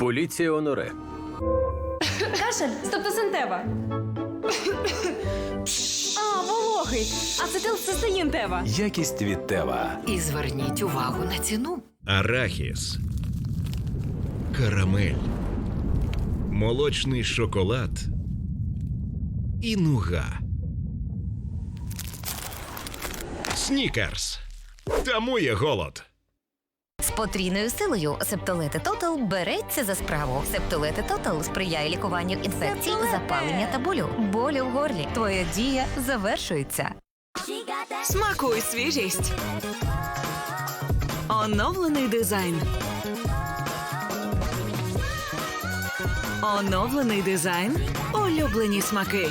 Поліція Оноре. Кашель, стептосинтева. А, вологий. Ацетилцистеїн тева. Якість від Тева. І зверніть увагу на ціну. Арахіс. Карамель. Молочний шоколад. І нуга. Снікерс. Тамує голод. З потрійною силою Септолети Тотал береться за справу. Септолети Тотал сприяє лікуванню інфекцій, запалення та болю. Болю в горлі. Твоя дія завершується. Смакуй свіжість. Оновлений дизайн. Оновлений дизайн. Улюблені смаки.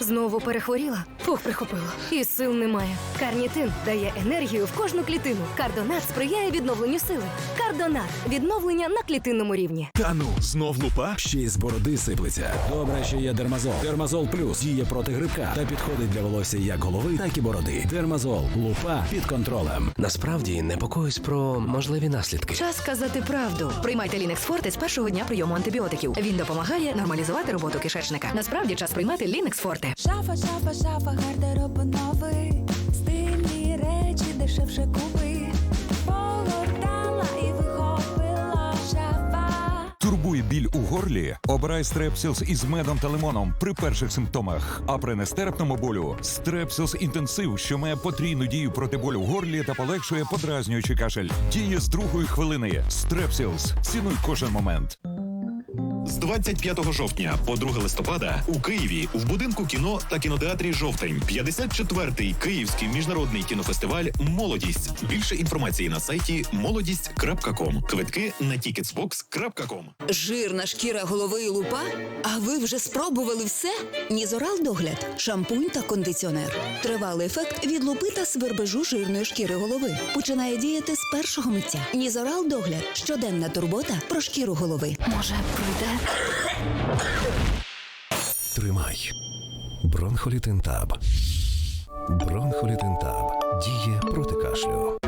Знову перехворіла, пух прихопила. І сил немає. Карнітин дає енергію в кожну клітину. Кардонат сприяє відновленню сили. Кардонат відновлення на клітинному рівні. Та ну, знов лупа? Ще й з бороди сиплеться. Добре, що є дермазол. Дермазол плюс діє проти грибка та підходить для волосся як голови, так і бороди. Дермазол, лупа під контролем. Насправді непокоюсь про можливі наслідки. Час сказати правду. Приймайте Лінекс Форте з першого дня прийому антибіотиків. Він допомагає нормалізувати роботу кишечника. Насправді час приймати Лінекс Форте. Шафа, шафа, шафа, гардероб новий. Стильні речі дешевше купи. Погортала і вихопила шафа. Турбує біль у горлі? Обирай Стрепсілс із медом та лимоном при перших симптомах. А при нестерпному болю Стрепсілс інтенсив, що має потрійну дію проти болю в горлі та полегшує подразнюючий кашель. Діє з другої хвилини. Стрепсілс. Цінуй кожен момент. З 25 жовтня по 2 листопада у Києві в будинку кіно та кінотеатрі Жовтень 54-й Київський міжнародний кінофестиваль Молодість. Більше інформації на сайті молодість.ком. Квитки на ticketsbox.com. Жирна шкіра голови і лупа? А ви вже спробували все? Нізорал догляд, шампунь та кондиціонер. Тривалий ефект від лупи та свербежу жирної шкіри голови. Починає діяти з першого миття. Нізорал догляд щоденна турбота про шкіру голови. Може, пройде? Тримай. Бронхолітинтаб. Бронхолітинтаб діє проти кашлю.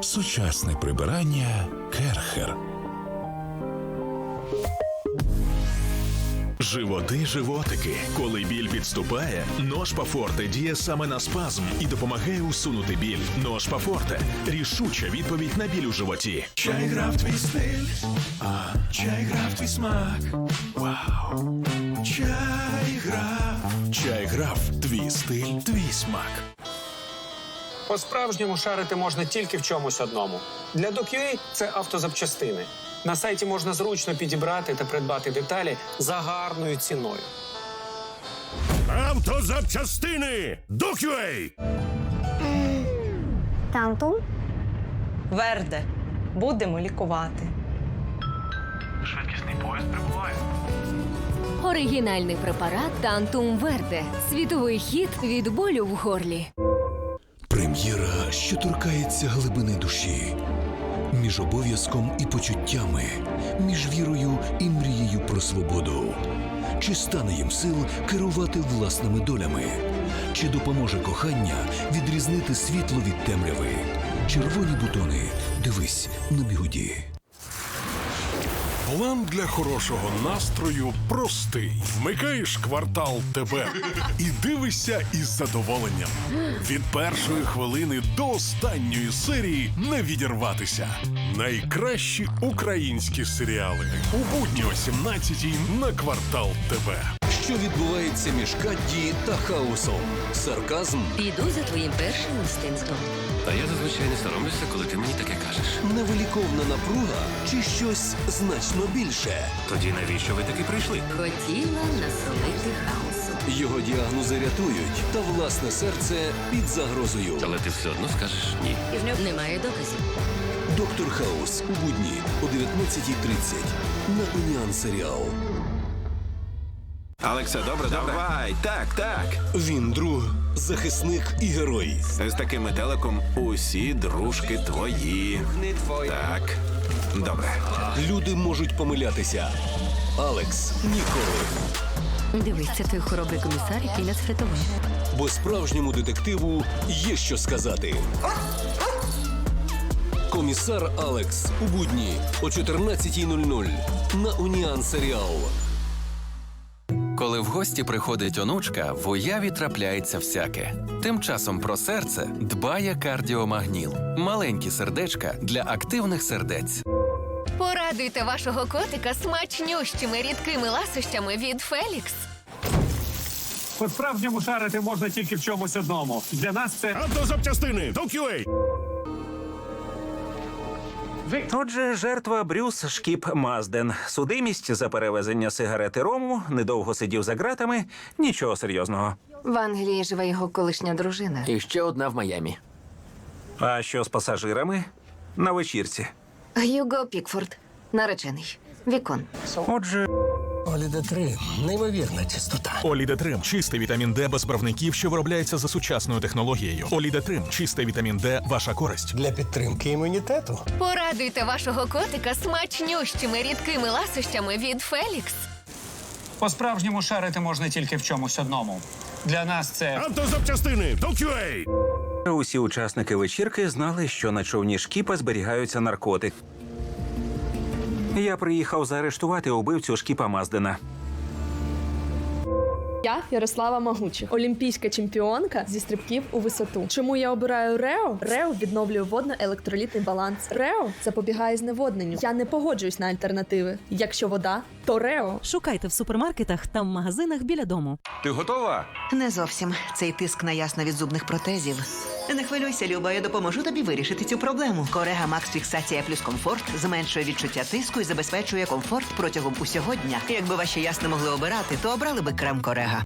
Сучасне прибирання Керхер. Животи, животики. Коли біль підступає, ножпа Форте діє саме на спазм і допомагає усунути біль. Ножпа Форте. Рішуча відповідь на біль у животі. Чай грав твій стиль, а чай грав твій смак. Вау. Чай грав. Чай грав твій стиль, твій смак. По-справжньому шарити можна тільки в чомусь одному. Для DocUA це автозапчастини. На сайті можна зручно підібрати та придбати деталі за гарною ціною. Автозапчастини! Докюей! Тантум? Верде. Будемо лікувати. Швидкісний поїзд прибуває. Оригінальний препарат Тантум Верде. Світовий хід від болю в горлі. Прем'єра, що торкається глибини душі. Між обов'язком і почуттями, між вірою і мрією про свободу. Чи стане їм сил керувати власними долями? Чи допоможе кохання відрізнити світло від темряви? Червоні бутони. Дивись на бігуді. План для хорошого настрою простий. Вмикаєш квартал ТБ і дивишся із задоволенням. Від першої хвилини до останньої серії не відірватися. Найкращі українські серіали у будні о 17 на квартал ТБ. Що відбувається між Кадді та хаосом? Сарказм, Піду за твоїм першим інстинктом. А я зазвичай не соромлюся, коли ти мені таке кажеш. невиліковна напруга чи щось значно більше? Тоді навіщо ви таки прийшли? Хотіла насолити хаосом. Його діагнози рятують, та власне серце під загрозою. Але ти все одно скажеш ні. Немає доказів. Доктор Хаус у будні о 19.30 на Уніан Серіал. Алексе, добре, давай. Так, так. Він друг, захисник і герой. З таким метеликом усі дружки твої. Так. Добре. Люди можуть помилятися. Алекс ніколи. Дивись, це той хоробрий комісар, який нас врятував. Бо справжньому детективу є що сказати. Комісар Алекс у будні о 14.00 на Уніан Серіал. В гості приходить онучка, в уяві трапляється всяке. Тим часом про серце дбає кардіомагніл. Маленькі сердечка для активних сердець. Порадуйте вашого котика смачнющими рідкими ласощами від Фелікс. По-справжньому шарити можна тільки в чомусь одному. Для нас це Автозапчастини до QA. Отже, жертва Брюс Шкіп Мазден. Судимість за перевезення сигарети рому, недовго сидів за ґратами, нічого серйозного. В Англії живе його колишня дружина. І ще одна в Майамі. А що з пасажирами? На вечірці. Гюго Пікфорд, наречений. Вікон. Отже, Оліде 3 неймовірна чистота. Олідетрим чистий вітамін Д без барвників, що виробляється за сучасною технологією. Олідетрим чистий вітамін Д ваша користь. Для підтримки імунітету. Порадуйте вашого котика смачнющими рідкими ласощами від Фелікс. по-справжньому шарити можна тільки в чомусь одному. Для нас це Автозапчастини до QA. усі учасники вечірки знали, що на човні Шкіпа зберігаються наркотики. Я приїхав заарештувати убивцю Шкіпа Маздена. Я Ярослава Магучих, олімпійська чемпіонка зі стрибків у висоту. Чому я обираю Рео? Рео відновлює водно-електролітний баланс. Рео запобігає зневодненню. Я не погоджуюсь на альтернативи. Якщо вода, то Рео. Шукайте в супермаркетах та в магазинах біля дому. Ти готова? Не зовсім цей тиск на ясно від зубних протезів. Не хвилюйся, Люба, я допоможу тобі вирішити цю проблему. Корега Макс Фіксація плюс комфорт зменшує відчуття тиску і забезпечує комфорт протягом усього дня. Якби ваші ясни могли обирати, то обрали би крем Корега.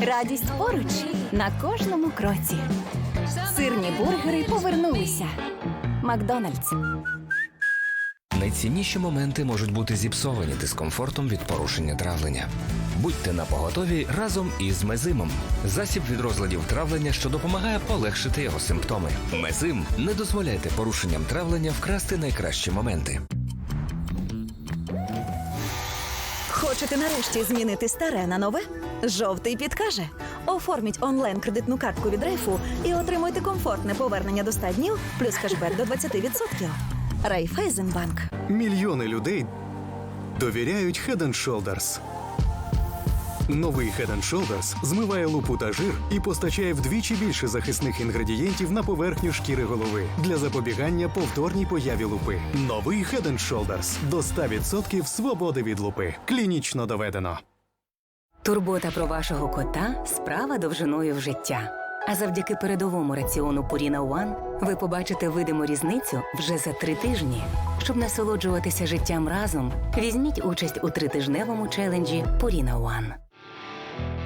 Радість поруч на кожному кроці. Сирні бургери повернулися. Макдональдс. Найцінніші моменти можуть бути зіпсовані дискомфортом від порушення травлення. Будьте на поготові разом із мезимом. Засіб від розладів травлення, що допомагає полегшити його симптоми. Мезим не дозволяйте порушенням травлення вкрасти найкращі моменти. Хочете нарешті змінити старе на нове? Жовтий підкаже. Оформіть онлайн кредитну картку від Рейфу і отримуйте комфортне повернення до 100 днів плюс кешбек до 20%. Райфайзенбанк. Мільйони людей довіряють Head Shoulders. Новий Head Shoulders змиває лупу та жир і постачає вдвічі більше захисних інгредієнтів на поверхню шкіри голови для запобігання повторній появі лупи. Новий Head Shoulders до 100% свободи від лупи. Клінічно доведено. Турбота про вашого кота справа довжиною в життя. А завдяки передовому раціону Purina One ви побачите видиму різницю вже за три тижні. Щоб насолоджуватися життям разом, візьміть участь у тритижневому челенджі Purina One.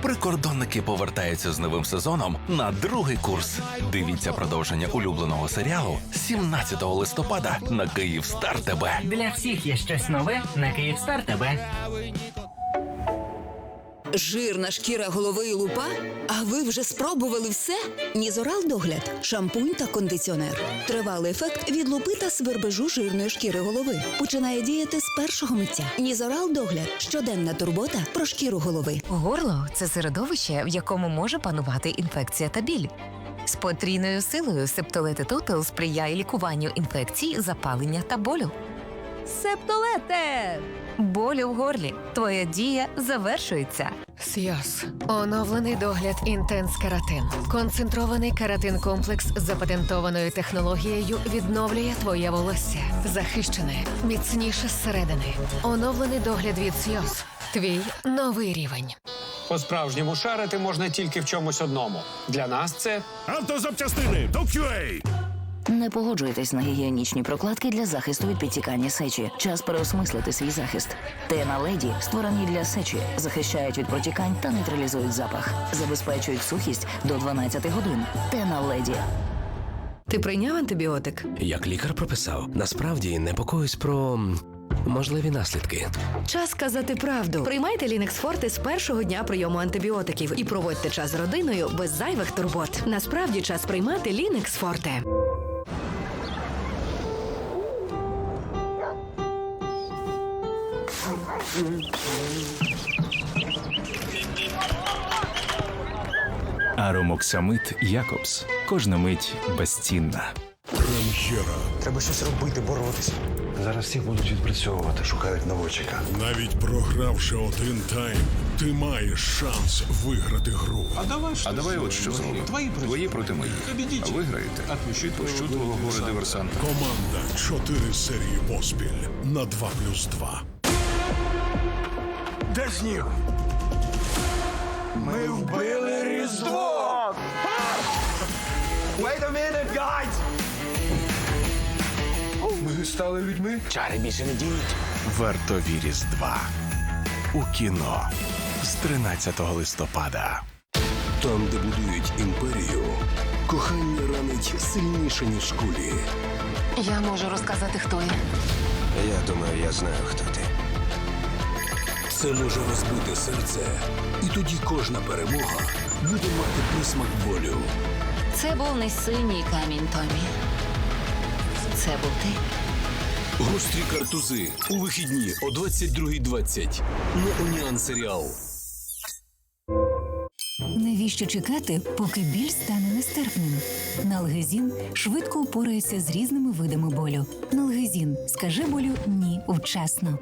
Прикордонники повертаються з новим сезоном на другий курс. Дивіться продовження улюбленого серіалу 17 листопада на Київстар ТБ. Для всіх є щось нове на Київстар ТБ. Жирна шкіра голови і лупа? А ви вже спробували все? Нізорал догляд, шампунь та кондиціонер. Тривалий ефект від лупи та свербежу жирної шкіри голови. Починає діяти з першого миття. Нізорал догляд щоденна турбота про шкіру голови. Горло це середовище, в якому може панувати інфекція та біль. З потрійною силою септолети Тотал сприяє лікуванню інфекцій, запалення та болю. Септолете! Болю в горлі. Твоя дія завершується. Сйоз. Оновлений догляд інтенс каратин. Концентрований каратин комплекс з запатентованою технологією відновлює твоє волосся. Захищене, міцніше зсередини. Оновлений догляд від Сйоз. Твій новий рівень. по-справжньому шарити можна тільки в чомусь одному. Для нас це Автозапчастини до QA. Не погоджуйтесь на гігієнічні прокладки для захисту від підтікання сечі. Час переосмислити свій захист. Тена леді створені для сечі, захищають від протікань та нейтралізують запах, забезпечують сухість до 12 годин. Тена леді. Ти прийняв антибіотик? Як лікар прописав, насправді непокоюсь про можливі наслідки. Час сказати правду. Приймайте Лінекс Форте з першого дня прийому антибіотиків і проводьте час з родиною без зайвих турбот. Насправді час приймати Лінекс Форте. Аромоксамит Якобс. Кожна мить безцінна. Прем'єра. Треба щось робити, боротися. Зараз всіх будуть відпрацьовувати, шукають наводчика. Навіть програвши один тайм, ти маєш шанс виграти гру. А давай давай. от що зробимо. Твої проти моїх. Виграєте. Відпущу твого горе диверсанта. Команда чотири серії поспіль на 2 плюс 2. Де сніг? Ми вбили Різдво! Wait a minute, guys! Ми стали людьми? Чари більше не діють. Вартові Різдва у кіно з 13 листопада. Там, де будують імперію, кохання ранить сильніше, ніж кулі. Я можу розказати, хто я. Я думаю, я знаю, хто ти. Це може розбити серце, і тоді кожна перемога буде мати присмак болю. Це був не синій камінь, Томі. Це був ти. Гострі картузи у вихідні о 22.20 на Уніан Серіал. Навіщо чекати, поки біль стане нестерпним? Налгезін швидко упорається з різними видами болю. Налгезін скажи болю ні вчасно.